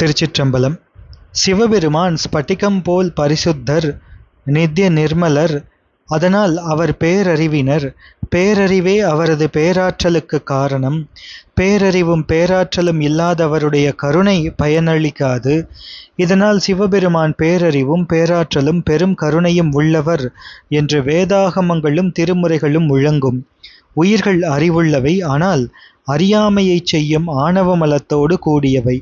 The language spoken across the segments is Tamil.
திருச்சிற்றம்பலம். சிவபெருமான் ஸ்பட்டிகம் போல் பரிசுத்தர் நித்திய நிர்மலர் அதனால் அவர் பேரறிவினர். பேரறிவே அவரது பேராற்றலுக்கு காரணம். பேரறிவும் பேராற்றலும் இல்லாதவருடைய கருணை பயனளிக்காது. இதனால் சிவபெருமான் பேரறிவும் பேராற்றலும் பெரும் கருணையும் உள்ளவர் என்று வேதாகமங்களும் திருமுறைகளும் முழங்கும். உயிர்கள் அறிவுள்ளவை ஆனால் அறியாமையைச் செய்யும் ஆணவமலத்தோடு கூடியவை.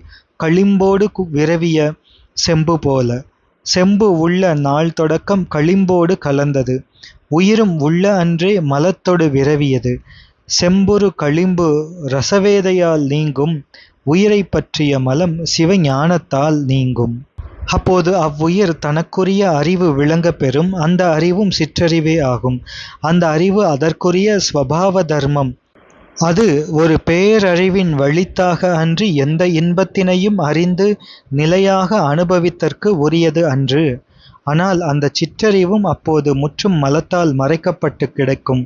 களிம்போடு விரவிய செம்பு போல. செம்பு உள்ள நாள் தொடக்கம் களிம்போடு கலந்தது. உயிரும் உள்ள அன்றே மலத்தொடு விரவியது. செம்புரு களிம்பு ரசவேதையால் நீங்கும். உயிரைப் பற்றிய மலம் சிவஞானத்தால் நீங்கும். அப்போது அவ்வுயிர் தனக்குரிய அறிவு விளங்க பெறும். அந்த அறிவும் சிற்றறிவே ஆகும். அந்த அறிவு அதற்குரிய ஸ்வபாவ தர்மம். அது ஒரு பேரறிவின் வழித்தாக அன்றி எந்த இன்பத்தினையும் அறிந்து நிலையாக அனுபவித்தற்கு உரியது அன்று. ஆனால் அந்த சிற்றறிவும் அப்போது முற்றும் மலத்தால் மறைக்கப்பட்டு கிடக்கும்.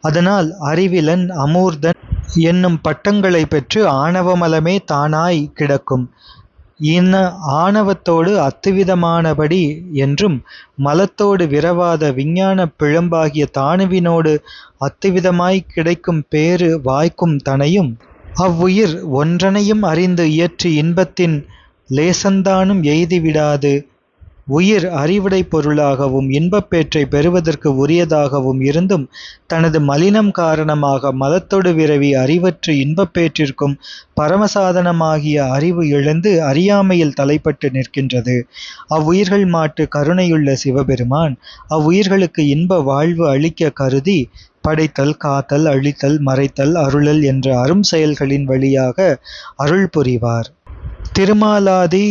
அதனால் அறிவிலன் அமூர்தன் என்னும் பட்டங்களை பெற்று ஆணவமலமே தானாய் கிடக்கும். இன்ன ஆணவத்தோடு அத்துவிதமானபடி என்றும் மலத்தோடு விரவாத விஞ்ஞான பிழம்பாகிய தானுவினோடு அத்துவிதமாய் கிடைக்கும் பேறு வாய்க்கும் தனையும் அவ்வுயிர் ஒன்றனையும் அறிந்து இயற்றி இன்பத்தின் லேசந்தானும் எய்திவிடாது. உயிர் அறிவுடை பொருளாகவும் இன்பப்பேற்றை பெறுவதற்கு உரியதாகவும் இருந்தும் தனது மலினம் காரணமாக மதத்தொடு விரவி அறிவற்று இன்பப்பேற்றிற்கும் பரமசாதனமாகிய அறிவு இழந்து அறியாமையில் தலைப்பட்டு நிற்கின்றது. அவ்வுயிர்கள் மாட்டு கருணையுள்ள சிவபெருமான் அவ்வுயிர்களுக்கு இன்ப வாழ்வு அளிக்க கருதி படைத்தல் காத்தல் அழித்தல் மறைத்தல் அருளல் என்ற அரும் செயல்களின் வழியாக அருள் புரிவார். திருமாலாதி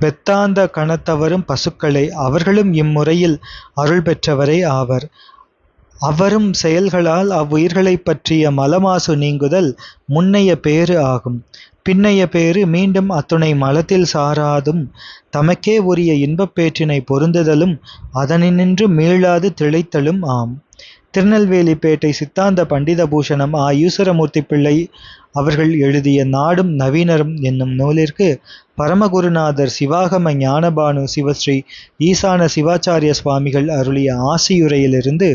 பெத்தாந்த கணத்தவரும் பசுக்களை அவர்களும் இம்முறையில் அருள் பெற்றவரே ஆவர். அவரும் செயல்களால் அவ்வுயிர்களைப் பற்றிய மலமாசு நீங்குதல் முன்னைய பேறு ஆகும். பின்னைய பேறு மீண்டும் அத்துணை மலத்தில் சாராதும். தமக்கே உரிய இன்பப்பேற்றினை பொருந்துதலும் அதனினின்று மீளாது திளைத்தலும் ஆம். திருநெல்வேலிப்பேட்டை சித்தாந்த பண்டித பூஷணம் ஆ. ஈஸ்வரமூர்த்தி பிள்ளை அவர்கள் எழுதிய நாடும் நவீனரும் என்னும் நூலிற்கு பரமகுருநாதர் சிவாகம ஞானபானு சிவஸ்ரீ ஈசான சிவாச்சாரிய சுவாமிகள் அருளிய ஆசியுரையிலிருந்து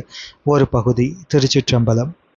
ஒரு பகுதி திருச்சிற்றம்பலம்.